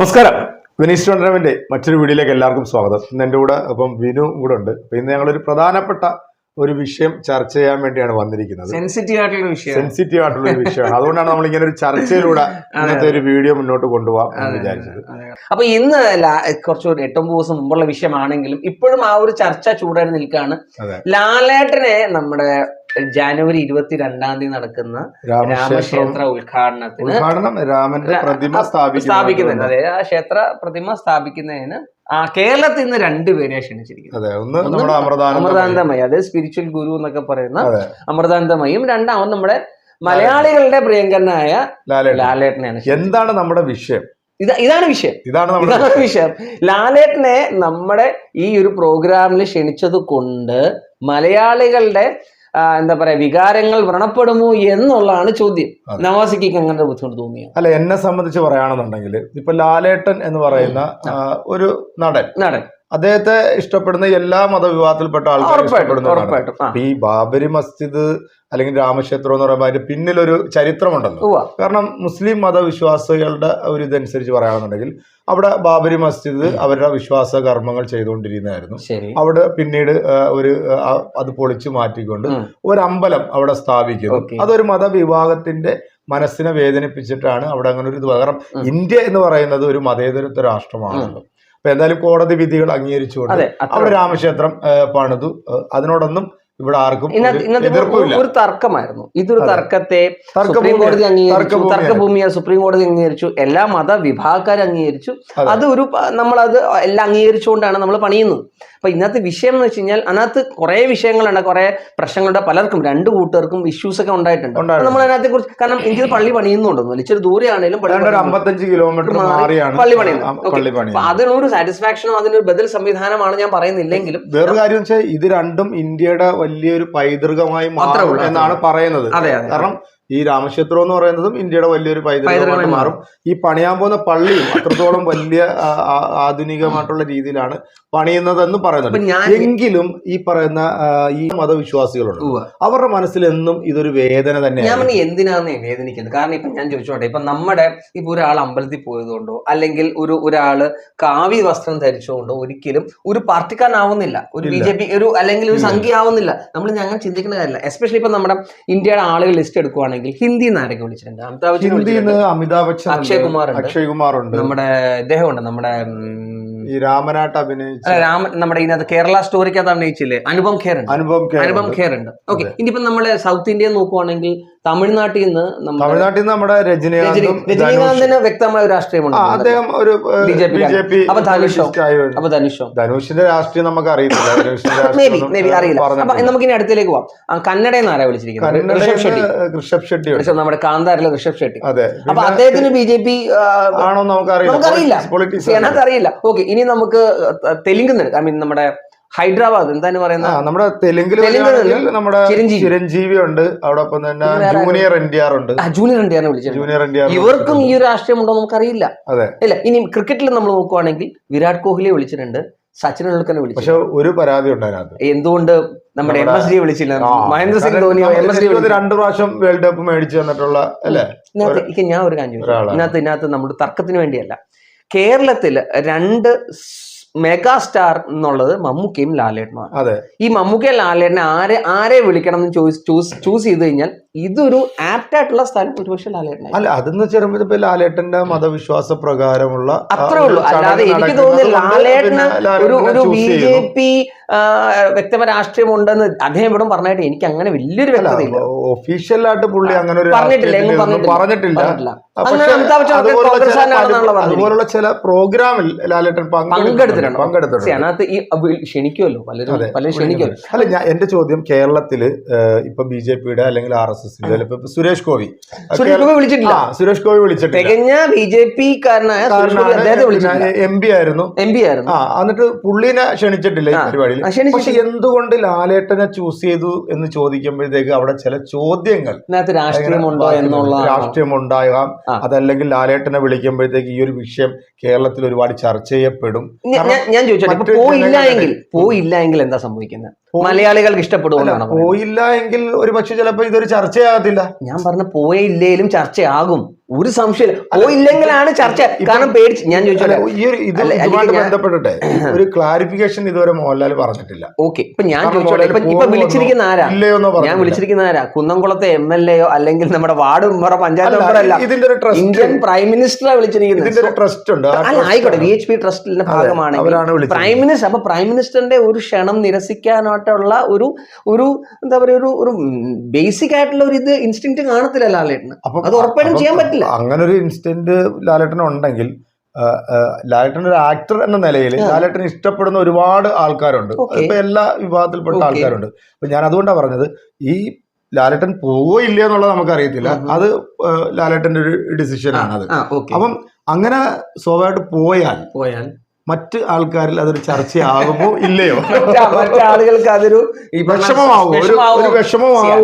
നമസ്കാരം. വിനീഷ് ടോർണമെന്റ് മറ്റൊരു വീഡിയോയിലേക്ക് എല്ലാവർക്കും സ്വാഗതം. ഇന്ന് എന്റെ കൂടെ അപ്പം വിനു കൂടെ ഉണ്ട്. അപ്പൊ ഇന്ന് ഞങ്ങളൊരു പ്രധാനപ്പെട്ട ഒരു വിഷയം ചർച്ച ചെയ്യാൻ വേണ്ടിയാണ് വന്നിരിക്കുന്നത്. സെൻസിറ്റീവ് ആയിട്ടുള്ള വിഷയം സെൻസിറ്റീവ് ആയിട്ടുള്ള ഒരു വിഷയമാണ്. അതുകൊണ്ടാണ് നമ്മൾ ഇങ്ങനെ ഒരു ചർച്ചയിലൂടെ ഇന്നത്തെ ഒരു വീഡിയോ മുന്നോട്ട് കൊണ്ടുപോകാം എന്ന് വിചാരിച്ചത്. അപ്പൊ ഇന്ന് കുറച്ചൊരു കുറച്ച് ഒരു എട്ടൊമ്പത് ദിവസം മുമ്പുള്ള വിഷയമാണെങ്കിലും ഇപ്പോഴും ആ ഒരു ചർച്ച ചൂടായി നിൽക്കുകയാണ് ലാലേട്ടനെ നമ്മുടെ ജാനുവരി ഇരുപത്തി രണ്ടാം തീയതി നടക്കുന്ന രാമക്ഷേത്രം ഉദ്ഘാടനത്തിന് ഉദ്ഘാടനം രാമന്റെ പ്രതിമ സ്ഥാപിക്കുന്നതിന് അതായത് അതെ ആ ക്ഷേത്ര പ്രതിമ സ്ഥാപിക്കുന്നതിന് ആ കേരളത്തിൽ നിന്ന് രണ്ടുപേരെ ക്ഷണിച്ചിരിക്കുന്നത് അമൃതാനന്ദമയി. അത് സ്പിരിച്വൽ ഗുരു എന്നൊക്കെ പറയുന്ന അമൃതാനന്ദമയും രണ്ടാമത് നമ്മുടെ മലയാളികളുടെ പ്രിയങ്കരനായ ലാലേട്ടനെയാണ് എന്താണ് നമ്മുടെ വിഷയം? ഇത ഇതാണ് വിഷയം. ഇതാണ് ഇതാണ് വിഷയം. ലാലേട്ടനെ നമ്മുടെ ഈ ഒരു പ്രോഗ്രാമിൽ ക്ഷണിച്ചത് കൊണ്ട് മലയാളികളുടെ എന്താ പറയാ വികാരങ്ങൾ വ്രണപ്പെടുമോ എന്നുള്ളതാണ് ചോദ്യം. നവാസിക്ക് അങ്ങനെ ബുദ്ധിമുട്ട് തോന്നിയോ അല്ല എന്നെ സംബന്ധിച്ച് പറയുകയാണെന്നുണ്ടെങ്കിൽ ഇപ്പൊ ലാലേട്ടൻ എന്ന് പറയുന്ന ഒരു നടൻ. നടൻ. അദ്ദേഹത്തെ ഇഷ്ടപ്പെടുന്ന എല്ലാ മതവിഭാഗത്തിൽപ്പെട്ട ആൾക്കാരും ഈ ബാബരി മസ്ജിദ് അല്ലെങ്കിൽ രാമക്ഷേത്രം എന്ന് പറയുമ്പോൾ അതിന്റെ പിന്നിലൊരു ചരിത്രമുണ്ടല്ലോ. കാരണം മുസ്ലിം മതവിശ്വാസികളുടെ ഒരു ഇതനുസരിച്ച് പറയുകയാണെന്നുണ്ടെങ്കിൽ അവിടെ ബാബരി മസ്ജിദ് അവരുടെ വിശ്വാസ കർമ്മങ്ങൾ ചെയ്തുകൊണ്ടിരുന്നതായിരുന്നു അവിടെ പിന്നീട് ഒരു അത് പൊളിച്ചു മാറ്റിക്കൊണ്ട്. ഒരു അമ്പലം അവിടെ സ്ഥാപിക്കുന്നു. അതൊരു മതവിഭാഗത്തിന്റെ മനസ്സിനെ വേദനിപ്പിച്ചിട്ടാണ് അവിടെ അങ്ങനെ ഒരു ഇത് കാരണം ഇന്ത്യ എന്ന് പറയുന്നത് ഒരു മതേതരത്വ രാഷ്ട്രമാണല്ലോ. അപ്പൊ എന്തായാലും കോടതി വിധികൾ അംഗീകരിച്ചുകൊണ്ട് അവിടെ രാമക്ഷേത്രം പണിതു. ആ, അതിനൊന്നും ഇവിടെ ആർക്കും ഇന്നത്തെ ഒരു തർക്കമായിരുന്നു. ഇതൊരു തർക്കത്തെ സുപ്രീം കോടതി അംഗീകരിച്ചു. തർക്കഭൂമിയെ സുപ്രീം കോടതി അംഗീകരിച്ചു എല്ലാ മതവിഭാഗക്കാരും അംഗീകരിച്ചു. അത്. ഒരു നമ്മൾ നമ്മളത് എല്ലാം അംഗീകരിച്ചുകൊണ്ടാണ് നമ്മൾ പണിയുന്നത്. അപ്പൊ ഇന്നത്തെ വിഷയം എന്ന് വെച്ച് കഴിഞ്ഞാൽ അതിനകത്ത് കുറെ വിഷയങ്ങളുണ്ട് കുറെ പ്രശ്നങ്ങളുടെ പലർക്കും രണ്ട് കൂട്ടുകാർക്കും ഇഷ്യൂസ് ഒക്കെ ഉണ്ടായിട്ടുണ്ട്. നമ്മൾ അതിനകത്തെ കുറിച്ച് കാരണം ഇന്ത്യയിൽ പള്ളി പണിയുന്നുണ്ടെന്ന്. ഇച്ചിരി ദൂരെ ആണെങ്കിലും പള്ളി ഏതാണ്ട് ഒരു പണിയുന്നുണ്ട്. അമ്പത്തഞ്ച് കിലോമീറ്റർ പള്ളി പണിയുന്നു അതിനൊരു സാറ്റിസ്ഫാക്ഷനും അതിനൊരു ബദൽ സംവിധാനമാണ് ഞാൻ പറയുന്നില്ലെങ്കിലും വേറൊരു കാര്യം വെച്ചാൽ ഇത് രണ്ടും ഇന്ത്യയുടെ വലിയൊരു പൈതൃകമായി മാറും എന്നാണ് പറയുന്നത്. കാരണം ഈ രാമക്ഷേത്രം എന്ന് പറയുന്നതും ഇന്ത്യയുടെ വലിയൊരു പൈതൃകമായിട്ട് പൈതൃകമായി മാറും. ഈ പണിയാൻ പോകുന്ന പള്ളിയും അത്രത്തോളം വലിയ ആധുനികമായിട്ടുള്ള രീതിയിലാണ് പണിയുന്നതെന്ന് പറയുന്നുണ്ട്. എങ്കിലും ഈ പറയുന്ന ഈ മതവിശ്വാസികളുണ്ട്. അവരുടെ മനസ്സിൽ എന്നും ഇതൊരു വേദന തന്നെയാണ്. ഞാൻ എന്തിനാന്ന് വേദനിക്കുന്നത്? കാരണം ഇപ്പൊ ഞാൻ ചോദിച്ചോട്ടെ ഇപ്പൊ നമ്മുടെ ഇപ്പൊ ഒരാൾ അമ്പലത്തിൽ പോയതുകൊണ്ടോ അല്ലെങ്കിൽ ഒരു ഒരാൾ കാവ്യ വസ്ത്രം ധരിച്ചുകൊണ്ടോ ഒരിക്കലും ഒരു പാർട്ടിക്കാരനാവുന്നില്ല. ഒരു ബി ജെ പി ഒരു അല്ലെങ്കിൽ ഒരു സംഖ്യ ആവുന്നില്ല നമ്മൾ ഞങ്ങൾ ചിന്തിക്കുന്ന കാര്യമില്ല. എസ്പെഷ്യലി ഇപ്പൊ നമ്മുടെ ഇന്ത്യയുടെ ആളുകൾ ലിസ്റ്റ് എടുക്കുവാണെങ്കിൽ ഹിന്ദി ആരൊക്കെ വിളിച്ചിട്ടുണ്ട്. അമിതാഭ് ബച്ചൻ. അമിതാഭ് ബച്ചൻ അക്ഷയ് കുമാർ ഉണ്ട്. അക്ഷയ് കുമാർ ഉണ്ട് നമ്മുടെ ഇദ്ദേഹം ഉണ്ട് നമ്മുടെ ഈ രാമനാട്ട് അഭിനയിച്ച രാമൻ നമ്മുടെ ഇതിനകത്ത് കേരള സ്റ്റോറിക്കകത്ത് അഭിനയിച്ചില്ലേ? അനുപം ഖേർ ഉണ്ട് അനുപം ഖേർ അനുപം ഉണ്ട്. ഖേർ ഉണ്ട് ഓക്കെ ഇനിയിപ്പം നമ്മൾ സൗത്ത് ഇന്ത്യ നോക്കുവാണെങ്കിൽ തമിഴ്നാട്ടിൽ നിന്ന് തമിഴ്നാട്ടിൽ നിന്ന് നമ്മുടെ രജനി രജനീകാന്തും രജനീകാന്തിന് വ്യക്തമായ ഒരു രാഷ്ട്രീയമുണ്ട് ആ അദ്ദേഹം ഒരു B J P B J P അപ്പൊ ധനുഷോ? അപ്പൊ ധനുഷോ? ധനുഷിന്റെ രാഷ്ട്രീയം നമുക്ക് അറിയില്ല. അപ്പൊ പറഞ്ഞിട്ടില്ല. നമുക്ക് ഇനി അടുത്തേക്ക് പോവാം. കന്നഡ കന്നഡയിൽ ആരാ വിളിച്ചിരിക്കുന്നത്? ഋഷഭ് ഷെട്ടി. ഋഷഭ് ഷെട്ടി നമ്മുടെ കാന്താരിലെ ഋഷഭ് ഷെട്ടി. അതെ. അപ്പൊ അദ്ദേഹത്തിന് ബി ജെ പി ആണോ നമുക്കറിയില്ല. നമുക്കറിയില്ല. അറിയില്ല. ഓക്കെ ഇനി നമുക്ക് തെലുങ്ക് ഐ മീൻ നമ്മുടെ ഹൈദരാബാദ് എന്താണ് പറയുന്നത് നമ്മുടെ തെലുങ്കിൽ നമ്മുടെ ചിരഞ്ജീവി. ഉണ്ട്. അവിടെ തന്നെ ജൂനിയർ എൻ ഡി ആർ ഉണ്ട്. ജൂനിയർ ഇന്ത്യയാണ് വിളിച്ചിട്ടുണ്ട്. ജൂനിയർ എൻ ആർ ഇവർക്കും ഈ ഒരു രാഷ്ട്രീയം ഉണ്ടോ നമുക്കറിയില്ല. അതെ. ഇല്ല ഇനി ക്രിക്കറ്റിൽ നമ്മൾ നോക്കുവാണെങ്കിൽ വിരാട് കോഹ്ലിയെ വിളിച്ചിട്ടുണ്ട് സച്ചിൻ ടെണ്ടുൽക്കറിനെ പക്ഷെ ഒരു പരാതി ഉണ്ട് അതിനകത്ത്. എന്തുകൊണ്ട് നമ്മുടെ എം എസ് ഡി വിളിച്ചില്ല? Mahendra Singh Dhoni M S D രണ്ടു പ്രാവശ്യം വേൾഡ് കപ്പ് മേടിച്ചു തന്നിട്ടുള്ള അല്ലേ? ഞാൻ ഒരു കാര്യം. ഇതിനകത്ത് ഇതിനകത്ത് നമ്മുടെ തർക്കത്തിന് വേണ്ടിയല്ല. കേരളത്തിൽ രണ്ട് മെഗാ സ്റ്റാർ എന്നുള്ളത് മമ്മൂക്കയും ലാലേട്ടനുമാണ്. ഈ മമ്മൂക്കയും ലാലേട്ടനെ ആരെ ആരെ വിളിക്കണം എന്ന് ചോയ്സ് ചൂസ് ചൂസ് ചെയ്ത് കഴിഞ്ഞാൽ ഇതൊരു ആപ്റ്റ് ആയിട്ടുള്ള സ്ഥലം ഒരുപക്ഷെ ലാലേട്ടൻ അല്ല അതെന്ന് വെച്ചാൽ ഇപ്പൊ ലാലേട്ടന്റെ മതവിശ്വാസ പ്രകാരമുള്ള അത്രേ ഉള്ളൂ. അല്ലാതെ എനിക്ക് തോന്നുന്നില്ല ലാലേട്ടന് ഒരു ഒരു ബി ജെ. പി വ്യക്തമായ രാഷ്ട്രീയം ഉണ്ടെന്ന് അദ്ദേഹം ഇവിടെ പറഞ്ഞായിട്ട് എനിക്ക് അങ്ങനെ വലിയൊരു വ്യക്തതയില്ല. ഒഫീഷ്യലായിട്ട് പുള്ളി അങ്ങനെ ഒരു പറഞ്ഞിട്ടില്ല, പറഞ്ഞിട്ടില്ല. അതുപോലുള്ള ചില പ്രോഗ്രാമിൽ ലാലേട്ടൻ പങ്കെടുത്തിട്ടുണ്ട്. പങ്കെടുത്തിട്ടുണ്ട്. അതിനകത്ത് ഈ ക്ഷണിക്കുമല്ലോ. പലരും പലരും ക്ഷണിക്കുമല്ലോ. അല്ല ഞാൻ എന്റെ ചോദ്യം കേരളത്തിൽ ഇപ്പൊ ബി ജെ പിയുടെ അല്ലെങ്കിൽ ആർ സുരേഷ് ഗോപി. സുരേഷ് ഗോപി വിളിച്ചിട്ടില്ല. സുരേഷ് ഗോപി വിളിച്ചിട്ട് തികഞ്ഞ ബി ജെ പി കാരനായ എം പി ആയിരുന്നു. എം പി ആയിരുന്നു. ആ എന്നിട്ട് പുള്ളിനെ ക്ഷണിച്ചിട്ടില്ല ഈ പരിപാടിയിൽ. പക്ഷെ എന്തുകൊണ്ട് ലാലേട്ടനെ ചൂസ് ചെയ്തു എന്ന് ചോദിക്കുമ്പോഴത്തേക്ക് അവിടെ ചില ചോദ്യങ്ങൾ. രാഷ്ട്രീയമുണ്ടോ എന്നുള്ള രാഷ്ട്രീയം ഉണ്ടാകാം അതല്ലെങ്കിൽ ലാലേട്ടനെ വിളിക്കുമ്പോഴത്തേക്ക് ഈ ഒരു വിഷയം കേരളത്തിൽ ഒരുപാട് ചർച്ച ചെയ്യപ്പെടും. ഞാൻ- ചോദിച്ചു പോയില്ല എങ്കിൽ പോയില്ല എങ്കിൽ എന്താ സംഭവിക്കുന്നത് മലയാളികൾക്ക് ഇഷ്ടപ്പെടുമോ. പോയില്ല എങ്കിൽ ഒരു പക്ഷെ ചിലപ്പോ ഇതൊരു ചർച്ചയാകത്തില്ല. ഞാൻ പറഞ്ഞ പോയില്ലേലും ചർച്ചയാകും. ഒരു സംശയം ഇല്ലെങ്കിലാണ് ചർച്ച. കാരണം പേടിച്ച് ഞാൻ ചോദിച്ചോട്ടെ? ഈ ഒരു ഇതുമായിട്ട് ഒരു ക്ലാരിഫിക്കേഷൻ ഇതുവരെ മോഹൻലാൽ പറഞ്ഞിട്ടില്ല. ഓക്കെ. ഇപ്പൊ ഞാൻ ചോദിച്ചോട്ടെ ഇപ്പൊ ഇപ്പൊ വിളിച്ചിരിക്കുന്ന ആരാ? ഞാൻ വിളിച്ചിരിക്കുന്ന ആരാ? കുന്നംകുളത്തെ എം എൽ എയോ അല്ലെങ്കിൽ നമ്മുടെ വാർഡ് മെമ്പറോ പഞ്ചായത്ത് മെമ്പറോ അല്ല. ഇതിന്റെ ഒരു ട്രസ്റ്റ് ഇന്ത്യൻ പ്രൈം മിനിസ്റ്ററാ വിളിച്ചിരിക്കുന്നത്. ഇതിന്റെ ഒരു ട്രസ്റ്റ് ഉണ്ട്. അല്ല ആയിക്കോട്ടെ. വി എച്ച് പി ട്രസ്റ്റിന്റെ ഭാഗമാണ് പ്രൈം മിനിസ്റ്റർ അപ്പൊ പ്രൈം മിനിസ്റ്ററിന്റെ ഒരു ക്ഷണം നിരസിക്കാനായിട്ടുള്ള ഒരു ഒരു എന്താ പറയുക ഒരു ഒരു ബേസിക് ആയിട്ടുള്ള ഒരു ഇത് ഇൻസ്റ്റിങ് കാണത്തില്ല ലാലേട്ടന്. അത് ഉറപ്പായിട്ടും ചെയ്യാൻ പറ്റില്ല. അങ്ങനെ ഒരു ഇൻസ്റ്റന്റ് ലാലേട്ടൻ ഉണ്ടെങ്കിൽ ലാലേട്ടൻ ഒരു ആക്ടർ എന്ന നിലയിൽ ലാലേട്ടൻ ഇഷ്ടപ്പെടുന്ന ഒരുപാട് ആൾക്കാരുണ്ട്. ഇപ്പൊ എല്ലാ വിഭാഗത്തിൽപ്പെട്ട ആൾക്കാരുണ്ട്. അപ്പൊ ഞാൻ അതുകൊണ്ടാണ് പറഞ്ഞത് ഈ ലാലേട്ടൻ പോവോ ഇല്ല എന്നുള്ളത് നമുക്ക് അറിയത്തില്ല അത് ലാലേട്ടന്റെ ഒരു ഡിസിഷൻ ആണ് അത്. അപ്പം അങ്ങനെ സ്വാഭാവികമായിട്ട് പോയാൽ പോയാൽ മറ്റ് ആൾക്കാരിൽ അതൊരു ചർച്ചയാകുമോ? ഇല്ലയോ? മറ്റാളുകൾക്ക് മറ്റേ അതൊരു ഈ ഒരു- വിഷമമാവോ?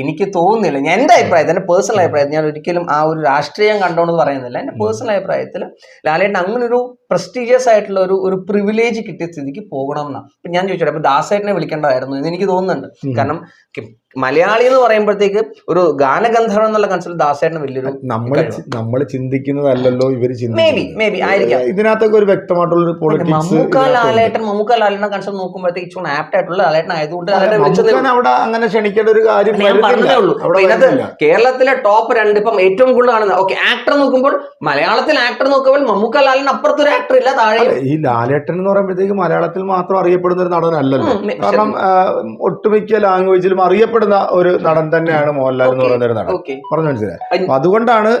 എനിക്ക് തോന്നുന്നില്ല. ഞാൻ എന്റെ അഭിപ്രായത്തിൽ എന്റെ പേഴ്സണൽ അഭിപ്രായത്തിൽ ഞാൻ ഒരിക്കലും ആ ഒരു രാഷ്ട്രീയം കണ്ടോന്ന് പറയുന്നില്ല. എന്റെ പേഴ്സണൽ അഭിപ്രായത്തിൽ ലാലേട്ടൻ അങ്ങനെ ഒരു പ്രസ്റ്റീജിയസ് ആയിട്ടുള്ള ഒരു ഒരു പ്രിവിലേജ് കിട്ടിയ സ്ഥിതിക്ക് പോകണം എന്നാ. ഞാൻ ചോദിച്ചോട്ടെ അപ്പൊ ദാസേട്ടനെ വിളിക്കേണ്ടതായിരുന്നു എന്ന് എനിക്ക് തോന്നുന്നുണ്ട്. കാരണം മലയാളി എന്ന് പറയുമ്പോഴത്തേക്ക് ഒരു ഗാനഗന്ധർവൻ എന്നുള്ള കൺസെപ്റ്റ് ദാസേട്ടന് വലിയൊരു നമ്മൾ ചിന്തിക്കുന്നതല്ലോ നമ്മൾ ചിന്തിക്കുന്നതല്ലല്ലോ ബി ആയിരിക്കാം. ഇതിനകത്തൊക്കെ ഒരു വ്യക്തമായിട്ടുള്ള ഒരു പൊളിറ്റിക്സ് മമ്മൂക്ക ലാലേട്ടൻ മമ്മൂക്ക ലാലേട്ടൻ കൺസെപ്റ്റ് നോക്കുമ്പോഴത്തേക്ക് ഇച്ചിരി ആപ്റ്റ് ആയിട്ടുള്ള ലാലേട്ടൻ ആയതുകൊണ്ട്. അവിടെ അങ്ങനെ ക്ഷണിക്കേണ്ട ഒരു കാര്യം അല്ല, ഞാൻ പറഞ്ഞതേ ഉള്ളൂ. ഇതിനകത്ത് കേരളത്തിലെ ടോപ്പ് രണ്ട് ഇപ്പം ഏറ്റവും കൂടുതൽ ആണ് ഓക്കെ ആക്ടർ നോക്കുമ്പോൾ മലയാളത്തിൽ ആക്ടർ നോക്കുമ്പോൾ മമ്മൂക്ക ലാലിന് അപ്പുറത്തൊരു ആക്ടർ ഇല്ല താഴെ ഈ ലാലേട്ടൻ എന്ന് പറയുമ്പോഴത്തേക്ക് മലയാളത്തിൽ മാത്രം അറിയപ്പെടുന്ന ഒരു നടനല്ലല്ലോ. അല്ലല്ലോ കാരണം ഒട്ടുമിക്ക ലാംഗ്വേജിലും അറിയപ്പെടുന്ന ഒരു നടൻ തന്നെയാണ് മോഹൻലാൽ എന്ന്. പറയുന്ന ഒരു നടൻ പറഞ്ഞു മനസ്സിലായി അപ്പൊ അതുകൊണ്ടാണ്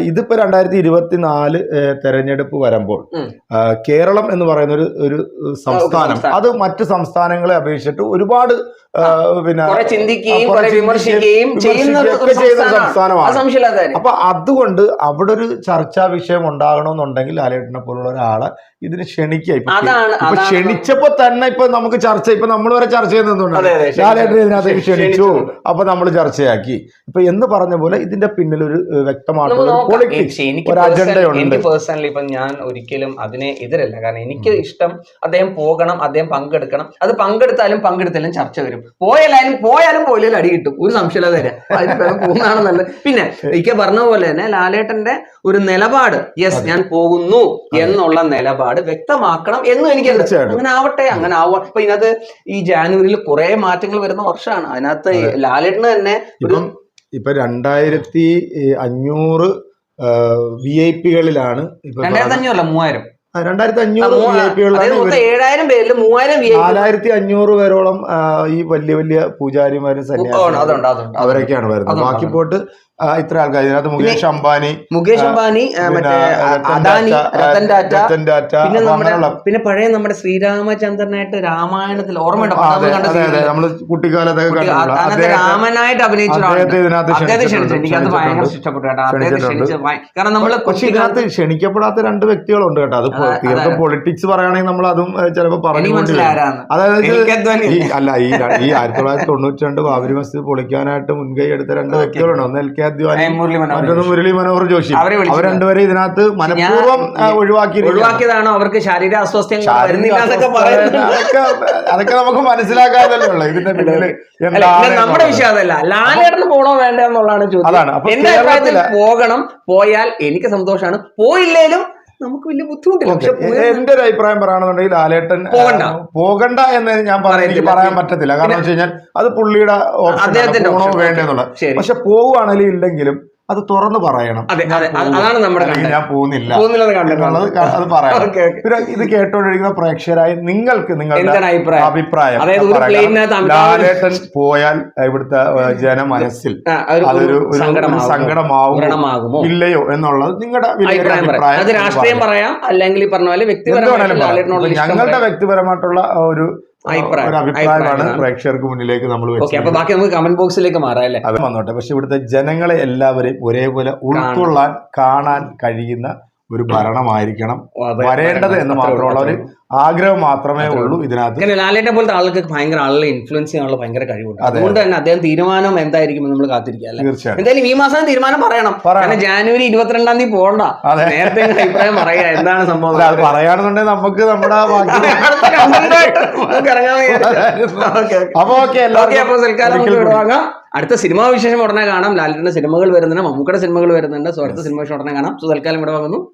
ഇതിപ്പോ രണ്ടായിരത്തി ഇരുപത്തിനാല് തെരഞ്ഞെടുപ്പ് വരുമ്പോൾ കേരളം എന്ന് പറയുന്ന ഒരു ഒരു സംസ്ഥാനം. അത് മറ്റു സംസ്ഥാനങ്ങളെ അപേക്ഷിച്ചിട്ട് ഒരുപാട് പിന്നെ ചിന്തിക്കുകയും ചെയ്യുന്ന സംസ്ഥാനമാണ്. അപ്പൊ അതുകൊണ്ട് അവിടെ ഒരു ചർച്ചാ വിഷയം ഉണ്ടാകണമെന്നുണ്ടെങ്കിൽ ലാലേട്ടനെ പോലുള്ള ഒരാളെ ഇതിന് ക്ഷണിക്കുക ഇപ്പൊ ക്ഷണിച്ചപ്പോ തന്നെ ഇപ്പൊ നമുക്ക് ചർച്ച ഇപ്പൊ നമ്മൾ വരെ ചർച്ച ചെയ്യുന്നുണ്ട്. ലാലേട്ടനെ ഇതിനകത്തേക്ക് ക്ഷണിച്ചു. അപ്പൊ നമ്മൾ ചർച്ചയാക്കി ഇപ്പൊ എന്ന് പറഞ്ഞ പോലെ ഇതിന്റെ പിന്നിൽ ഒരു വ്യക്തമായിട്ടുള്ള ഒരു. പൊളിറ്റിക്സ് അജണ്ടയുണ്ട്. എനിക്ക് പേഴ്സണലി ഇപ്പൊ ഞാൻ ഒരിക്കലും അതിനെ എതിരല്ല കാരണം എനിക്ക് ഇഷ്ടം അദ്ദേഹം പോകണം അദ്ദേഹം പങ്കെടുക്കണം അത് പങ്കെടുത്താലും പങ്കെടുത്താലും ചർച്ച വരും പോയാലും പോയാലും പോയാലും അടി കിട്ടും. ഒരു സംശയമില്ല തരാം പോകുന്നതാണ് നല്ലത്. പിന്നെ ഇക്ക പറഞ്ഞ പോലെ തന്നെ ലാലേട്ടന്റെ ഒരു നിലപാട് യെസ് ഞാൻ പോകുന്നു എന്നുള്ള നിലപാട് വ്യക്തമാക്കണം എന്ന് എനിക്ക്. അങ്ങനെ ആവട്ടെ അങ്ങനെ ആവ ഇപ്പൊ ഇതിനകത്ത് ഈ ജാനുവരിയിൽ കുറെ മാറ്റങ്ങൾ വരുന്ന വർഷമാണ്. അതിനകത്ത് ലാലേട്ടന് തന്നെ ഇപ്പൊ രണ്ടായിരത്തി അഞ്ഞൂറ് വി ഐ പികളിലാണ് രണ്ടായിരത്തി അഞ്ഞൂറല്ല മൂവായിരം. രണ്ടായിരത്തി അഞ്ഞൂറ് ഏഴായിരം പേരിൽ മൂവായിരം നാലായിരത്തി അഞ്ഞൂറ് പേരോളം ഈ വലിയ വലിയ പൂജാരിമാരും സന്യാസിമാരും അവരൊക്കെയാണ് വരുന്നത്. ബാക്കി പോട്ട് പോയിട്ട് ഇത്ര ആൾക്കാർ ഇതിനകത്ത് മുകേഷ് അംബാനി മുകേഷ് അംബാനി അദാനി ടാറ്റ, രത്തൻ ടാറ്റ പിന്നെ നമ്മുടെ പിന്നെ പഴയ നമ്മുടെ ശ്രീരാമചന്ദ്രനായിട്ട് രാമായണത്തിൽ ഓർമ്മയുണ്ടോ. അതെ അതെ അതെ. നമ്മൾ കുട്ടിക്കാലത്തൊക്കെ രാമനായിട്ട് അഭിനയിച്ചു ക്ഷണിച്ചിട്ടുണ്ട്, എനിക്കത് ഭയങ്കര ഇഷ്ടപ്പെട്ടു കേട്ടോ. അദ്ദേഹത്തെ ക്ഷണിച്ചിട്ടുണ്ട്. ക്ഷണിച്ച് കാരണം നമ്മൾ പക്ഷെ ഇതിനകത്ത് ക്ഷണിക്കപ്പെടാത്ത രണ്ട് വ്യക്തികളുണ്ട് കേട്ടോ. അത് അതാ- തീർത്തും പൊളിറ്റിക്സ് പറയുകയാണെങ്കിൽ നമ്മൾ അതും ചിലപ്പോൾ പറഞ്ഞു അതായത് ഈ അല്ല ഈ ഈ ആയിരത്തി തൊള്ളായിരത്തി തൊണ്ണൂറ്റി രണ്ട് ബാബരി മസ്ജിദ് പൊളിക്കാനായിട്ട് മുൻകൈ എടുത്ത രണ്ട്. വ്യക്തികളുണ്ട്. ഒന്ന് എൽ കെ അദ്വാനി മറ്റൊന്ന് മുരളി മനോഹർ ജോഷി. അവർ രണ്ടുപേരെ ഇതിനകത്ത് മനഃപൂർവം ഒഴിവാക്കി ഒഴിവാക്കിയതാണോ? അവർക്ക് ശാരീരിക പറയുന്നുണ്ട്. അതൊക്കെ അതൊക്കെ നമുക്ക് മനസ്സിലാക്കാതല്ലേ ഉള്ളു. ഇതിന്റെ ഇത് നമ്മുടെ. വിഷയം അതല്ല. ലാലേട്ടന് പോണോ വേണ്ട എന്നുള്ളതാണ് ചോദ്യം. എന്റെ അഭിപ്രായത്തിൽ പോകണം. പോയാൽ എനിക്ക് സന്തോഷമാണ്. പോയില്ലേലും നമുക്ക് വലിയ ബുദ്ധിമുട്ടില്ല. പക്ഷെ എന്റെ ഒരു അഭിപ്രായം പറയുകയാണെന്നുണ്ടെങ്കിൽ ആലേട്ടൻ പോകണ്ട. പോകണ്ട എന്ന് ഞാൻ പറയാൻ എനിക്ക് പറയാൻ പറ്റത്തില്ല. കാരണം വെച്ച് കഴിഞ്ഞാൽ അത് പുള്ളിയുടെ ഓപ്ഷൻ. പക്ഷെ പോവുകയാണെങ്കിലും ഇല്ലെങ്കിലും അത് തുറന്ന് പറയണം. അതാണ് നമ്മുടെ ഞാൻ പോകുന്നില്ല. അത് ഓക്കെ പിന്നെ ഇത് കേട്ടോണ്ടിരിക്കുന്ന പ്രേക്ഷകരായി നിങ്ങൾക്ക് നിങ്ങളുടെ അഭിപ്രായം? ലാലേട്ടൻ പോയാൽ ഇവിടുത്തെ ജനമനസ്സിൽ അതൊരു സങ്കടമാകുമോ? ഇല്ലയോ എന്നുള്ളത് നിങ്ങളുടെ അഭിപ്രായം പറയാം. രാഷ്ട്രീയം പറയാം. അല്ലെങ്കിൽ പറഞ്ഞ പോലെ പറയാം. ഞങ്ങളുടെ പറയാം. വ്യക്തിപരമായിട്ടുള്ള ഒരു അഭിപ്രായമാണ്. പ്രേക്ഷകർക്ക് മുന്നിലേക്ക് നമ്മൾ അപ്പൊ ബാക്കി നമുക്ക് കമന്റ് ബോക്സിലേക്ക് മാറാം അല്ലേ? അത് വന്നോട്ടെ. പക്ഷെ ഇവിടുത്തെ ജനങ്ങളെ എല്ലാവരെയും ഒരേപോലെ ഉൾക്കൊള്ളാൻ കാണാൻ കഴിയുന്ന ഒരു ഭരണമായിരിക്കണം. വരേണ്ടത് എന്ന് മാത്രമുള്ള ഒരു ആഗ്രഹം മാത്രമേ ഉള്ളൂ ഇതിനകത്ത്. ലാലേട്ടെ പോലത്തെ ആളുകൾക്ക് ഭയങ്കര ആളുകളെ ഇൻഫ്ലുവൻസ് ചെയ്യാനുള്ള ഭയങ്കര കഴിവുണ്ട്. അതെ. അതുകൊണ്ട് തന്നെ അദ്ദേഹം തീരുമാനം എന്തായിരിക്കും നമ്മൾ കാത്തിരിക്കുക അല്ലേ എന്തായാലും ഈ മാസം തീരുമാനം പറയണം. കാരണം ജാനുവരി ഇരുപത്തിരണ്ടാം തീയതി പോകണ്ട. നേരത്തെ അഭിപ്രായം പറയുക. എന്താണ് സംഭവം? പറയാണെന്നുണ്ടെങ്കിൽ നമുക്ക് നമ്മുടെ. അപ്പൊ ഓക്കെ ഓക്കെ, അടുത്ത സിനിമാ വിശേഷം ഉടനെ കാണാം. ലാലിന്റെ സിനിമകൾ വരുന്നുണ്ട് മമ്മൂക്കയുടെ സിനിമകൾ വരുന്നുണ്ട്. സോ അടുത്ത സിനിമ വിശേഷം ഉടനെ കാണാം. സോ തൽക്കാലം ഇവിടെ വാങ്ങുന്നു